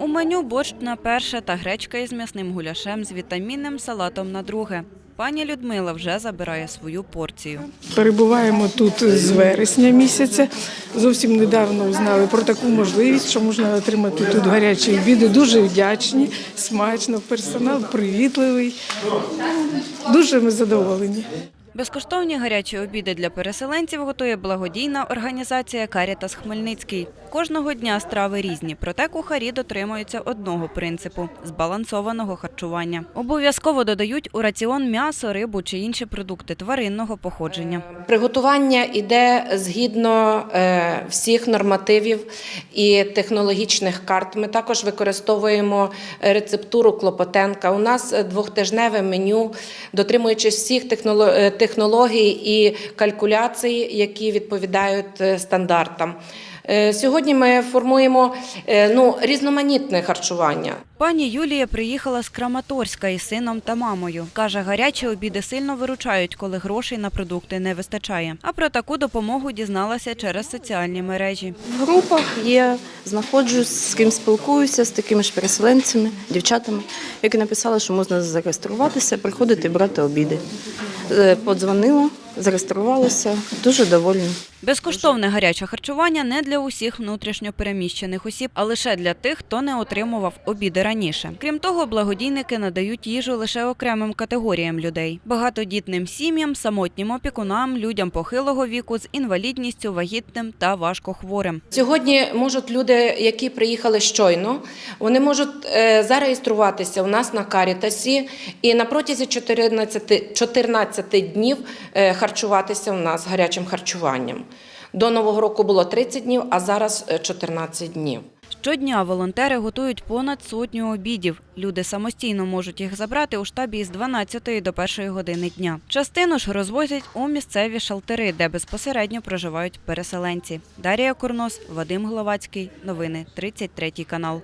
У меню борщ на перше та гречка із м'ясним гуляшем з вітамінним салатом на друге. Пані Людмила вже забирає свою порцію. Перебуваємо тут з вересня місяця. Зовсім недавно узнали про таку можливість, що можна отримати тут гарячі обіди. Дуже вдячні, смачно, персонал привітливий. Дуже ми задоволені. Безкоштовні гарячі обіди для переселенців готує благодійна організація Карітас Хмельницький. Кожного дня страви різні, проте кухарі дотримуються одного принципу збалансованого харчування. Обов'язково додають у раціон м'ясо, рибу чи інші продукти тваринного походження. Приготування йде згідно е, всіх нормативів і технологічних карт. Ми також використовуємо рецептуру Клопотенка. У нас е, двохтижневе меню, дотримуючись всіх техноло- технологій і калькуляцій, які відповідають е, стандартам. Е, Сьогодні ми формуємо е, ну, різноманітне харчування. Пані Юлія приїхала з Краматорська із сином та мамою. Каже, гарячі обіди сильно виручають, коли грошей на продукти не вистачає. А про таку допомогу дізналася через соціальні мережі. В групах є, знаходжусь, з ким спілкуюся, з такими ж переселенцями, дівчатами, які написали, що можна зареєструватися, приходити і брати обіди. Е, Подзвонила, зареєструвалася, дуже довольна. Безкоштовне гаряче харчування не для усіх внутрішньо переміщених осіб, а лише для тих, хто не отримував обіди раніше. Крім того, благодійники надають їжу лише окремим категоріям людей: багатодітним сім'ям, самотнім опікунам, людям похилого віку з інвалідністю, вагітним та важкохворим. Сьогодні можуть люди, які приїхали щойно, вони можуть е, зареєструватися у нас на Карітасі і на протязі 14, 14 днів е, харчуватися у нас гарячим харчуванням. До Нового року було 30 днів, а зараз е, 14 днів. Щодня волонтери готують понад сотню обідів. Люди самостійно можуть їх забрати у штабі з 12 до 1 години дня. Частину ж розвозять у місцеві шалтери, де безпосередньо проживають переселенці. Дарія Курнос, Вадим Гловацький. Новини 33 канал.